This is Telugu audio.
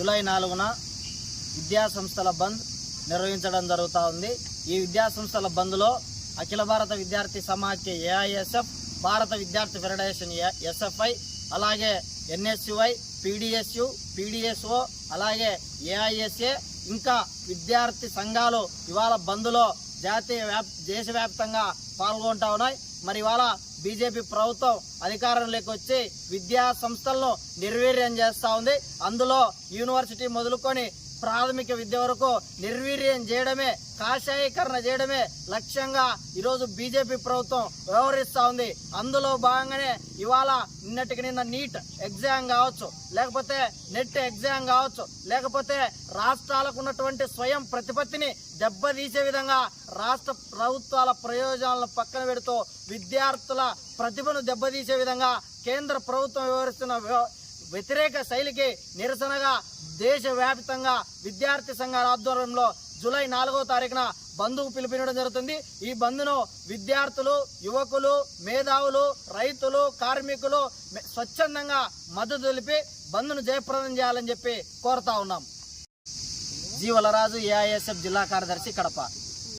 జూలై నాలుగున విద్యా సంస్థల బంద్ నిర్వహించడం జరుగుతూ ఉంది. ఈ విద్యా సంస్థల బంద్లో అఖిల భారత విద్యార్థి సమాఖ్య ఏఐఎస్ఎఫ్ భారత విద్యార్థి ఫెడరేషన్ ఎస్ఎఫ్ఐ అలాగే ఎన్ఎస్యుఐ పీడిఎస్యు పీడిఎస్ఓ అలాగే ఏఐఎస్ఏ ఇంకా విద్యార్థి సంఘాలు ఇవాళ బంద్లో జాతీయ వ్యాప్ దేశవ్యాప్తంగా పాల్గొంటా ఉన్నాయి. మరి ఇవాళ బీజేపీ ప్రభుత్వం అధికారంలోకి వచ్చి విద్యా సంస్థలను నిర్వీర్యం చేస్తూ ఉంది. అందులో యూనివర్సిటీ మొదలుకొని ప్రాథమిక విద్య వరకు నిర్వీర్యం చేయడమే కాషాయీకరణ చేయడమే లక్ష్యంగా ఈరోజు బీజేపీ ప్రభుత్వం వ్యవహరిస్తూ ఉంది. అందులో భాగంగానే ఇవాళ నిన్నటికి నిన్న నీట్ ఎగ్జామ్ కావచ్చు లేకపోతే నెట్ ఎగ్జామ్ కావచ్చు లేకపోతే రాష్ట్రాలకు ఉన్నటువంటి స్వయం ప్రతిపత్తిని దెబ్బతీసే విధంగా రాష్ట్ర ప్రభుత్వాల ప్రయోజనాలను పక్కన పెడుతూ విద్యార్థుల ప్రతిభను దెబ్బతీసే విధంగా కేంద్ర ప్రభుత్వం వ్యవహరిస్తున్న వ్య- వ్యతిరేక శైలికి నిరసనగా దేశవ్యాప్తంగా విద్యార్థి సంఘాల ఆధ్వర్యంలో జూలై నాలుగో తారీఖున బంధుకు పిలుపునివ్వడం జరుగుతుంది. ఈ బంధును విద్యార్థులు యువకులు మేధావులు రైతులు కార్మికులు స్వచ్ఛందంగా మద్దతు తెలిపి బంధును జయప్రదం చేయాలని చెప్పి కోరుతా ఉన్నాం. జీవలరాజు ఏఐఎస్ఎఫ్ జిల్లా కార్యదర్శి కడప.